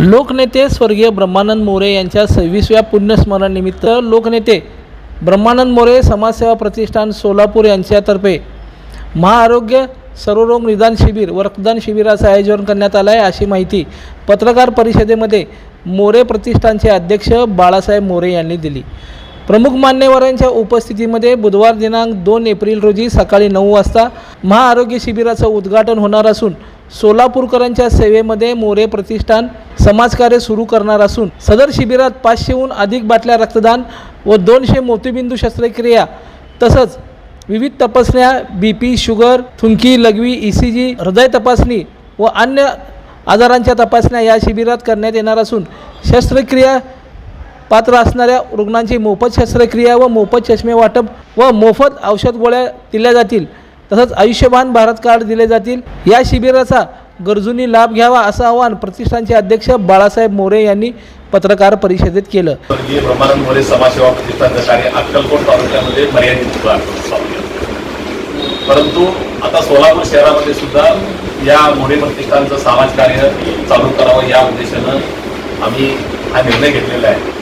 लोकनेते स्वर्गीय ब्रह्मानंद मोरे यांच्या सव्वीसव्या पुण्यस्मरणानिमित्त लोकनेते ब्रह्मानंद मोरे समाजसेवा प्रतिष्ठान सोलापूर यांच्यातर्फे महाआरोग्य सर्वरोग निदान शिबिर व रक्तदान शिबिराचं आयोजन करण्यात आलं आहे अशी माहिती पत्रकार परिषदेमध्ये मोरे प्रतिष्ठानचे अध्यक्ष बाळासाहेब मोरे यांनी दिली. प्रमुख मान्यवरांच्या उपस्थितीमध्ये बुधवार दिनांक दोन एप्रिल रोजी सकाळी नऊ वाजता महाआरोग्य शिबिराचं उद्घाटन होणार असून सोलापूरकरांच्या सेवेमध्ये मोरे प्रतिष्ठान समाजकार्य सुरू करणार असून सदर शिबिरात पाचशेहून अधिक बाटल्या रक्तदान व दोनशे मोतीबिंदू शस्त्रक्रिया तसंच विविध तपासण्या बी पी शुगर थुंकी लघवी ई सी जी हृदय तपासणी व अन्य आजारांच्या तपासण्या या शिबिरात करण्यात येणार असून शस्त्रक्रिया पात्र असणाऱ्या रुग्णांची मोफत शस्त्रक्रिया व मोफत चष्मे वाटप व मोफत औषध गोळ्या दिल्या जातील तसंच आयुष्यमान भारत कार्ड दिले जातील. या शिबिराचा गरजूंनी लाभ घ्यावा असं आवाहन प्रतिष्ठानचे अध्यक्ष बाळासाहेब मोरे यांनी पत्रकार परिषदेत केलं. ब्रह्मानंद मोरे समाजसेवा प्रतिष्ठानचं कार्य अक्कलकोट तालुक्यामध्ये मर्यादित परंतु आता सोलापूर शहरामध्ये सुद्धा या मोरे प्रतिष्ठानचं समाज कार्य चालू करावं या उद्देशानं आम्ही हा निर्णय घेतलेला आहे.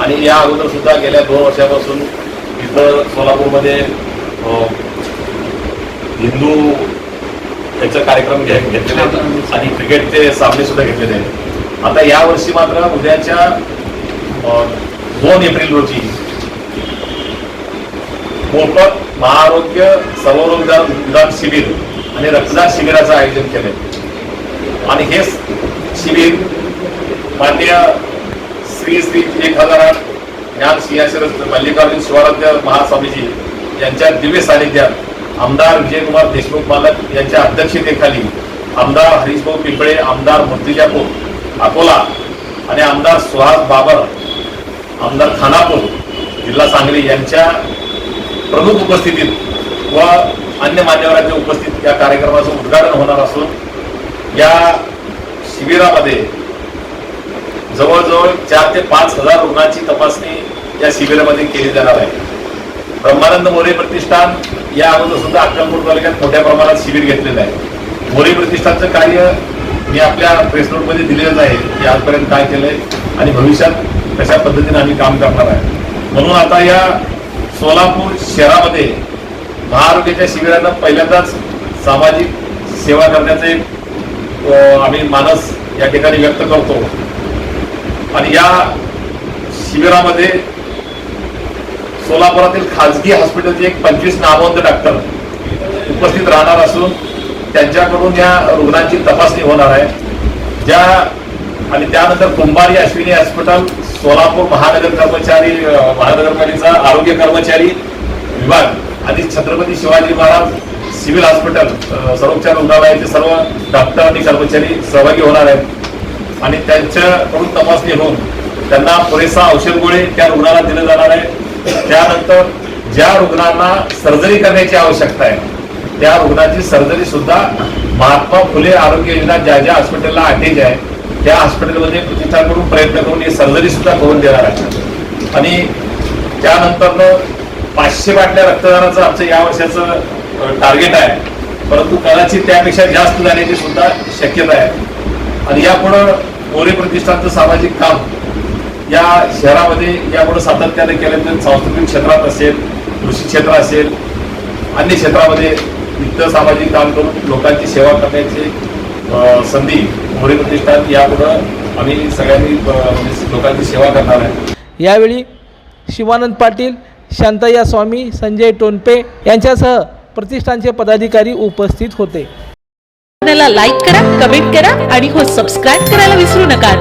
आणि या अगोदर सुद्धा गेल्या दोन वर्षापासून इथं सोलापूरमध्ये हिंदू याचा कार्यक्रम घे घेतलेले आहेत आणि क्रिकेटचे सामने सुद्धा घेतलेले आहेत. आता या वर्षी मात्र उद्याच्या अं, दोन एप्रिल रोजी मोफत महाआरोग्य सर्वरोजगार निदान शिबिर आणि रक्तदान शिबिराचं आयोजन केलं आणि हे शिबिर माननीय श्री श्री एक हजार ज्ञान सिंहाशरस मल्लिकार्जुन शिवाराध्य महास्वामीजी यांच्या दिव्य सानिध्यात आमदार विजयकुमार देशमुख मालक यांच्या अध्यक्षतेखाली आमदार हरीशभाऊ पिंपळे आमदार मूर्तिजापूर अकोला आणि आमदार सुहास बाबर आमदार खानापूर जिल्हा सांगली यांच्या प्रमुख उपस्थितीत व अन्य मान्यवरांच्या उपस्थित या कार्यक्रमाचं उद्घाटन होणार असून या शिबिरामध्ये जवळजवळ चार ते पाच हजार रुग्णांची तपासणी या शिबिरामध्ये केली जाणार आहे. ब्रह्मानंद मोरे प्रतिष्ठान या अगोदर सुद्धा अक्कलकोट तालुक्यात मोठ्या प्रमाणात शिबिर घेतलेलं आहे. मोरे प्रतिष्ठानचं कार्य मी आपल्या प्रेस नोटमध्ये दिलेलंच आहे की आजपर्यंत काय केलंय आणि भविष्यात कशा पद्धतीने आम्ही काम करणार आहे. म्हणून आता या सोलापूर शहरामध्ये महाआरोग्याच्या शिबिरांना पहिल्यांदाच सामाजिक सेवा करण्याचे आम्ही मानस या ठिकाणी व्यक्त करतो. आणि या शिबिरामध्ये सोलापुरातील खाजगी हॉस्पिटलचे एक पंचवीस नामवंत डॉक्टर उपस्थित राहणार असून त्यांच्याकडून या रुग्णांची तपासणी होणार आहे. ज्या आणि त्यानंतर कुंभारी अश्विनी हॉस्पिटल सोलापूर महानगर कर्मचारी महानगरपालिका आरोग्य कर्मचारी विभाग आणि छत्रपती शिवाजी महाराज सिव्हिल हॉस्पिटल सर्वोच्च सर्वोपचार रुग्णालयाचे सर्व डॉक्टर आणि कर्मचारी सहभागी होणार आहेत. आणि त्यांच्याकडून तपासणी होऊन त्यांना पुरेसा औषध गोळे त्या रुग्णाला दिले जाणार आहे त्यानंतर ज्या रुग्णांना सर्जरी करण्याची आवश्यकता आहे त्या रुग्णाची सर्जरी सुद्धा महात्मा फुले आरोग्य योजना ज्या ज्या हॉस्पिटलला अटॅच आहे त्या हॉस्पिटलमध्ये प्रतिष्ठानकडून प्रयत्न करून ही सर्जरी सुद्धा करून देणार आहे आणि त्यानंतर पाचशे बाटल्या रक्तदानाचं आमचं या वर्षाचं टार्गेट आहे. परंतु कदाचित त्यापेक्षा जास्त जाण्याची सुद्धा शक्यता आहे. आणि यापुढं मोरे प्रतिष्ठानचं सामाजिक काम या शहरामध्ये यापुढे सातत्याने केलं तर सांस्कृतिक क्षेत्रात असेल कृषी क्षेत्र असेल अन्य क्षेत्रामध्ये इतर सामाजिक काम करून लोकांची सेवा करण्याची संधी मोरे प्रतिष्ठान यापुढं आम्ही सगळ्यांनी म्हणजे लोकांची सेवा करणार आहे. यावेळी शिवानंद पाटील शांतय्या स्वामी संजय टोनपे यांच्यासह प्रतिष्ठानचे पदाधिकारी उपस्थित होते. लाईक करा कमेंट करा आणि हो सबस्क्राईब करायला विसरू नका.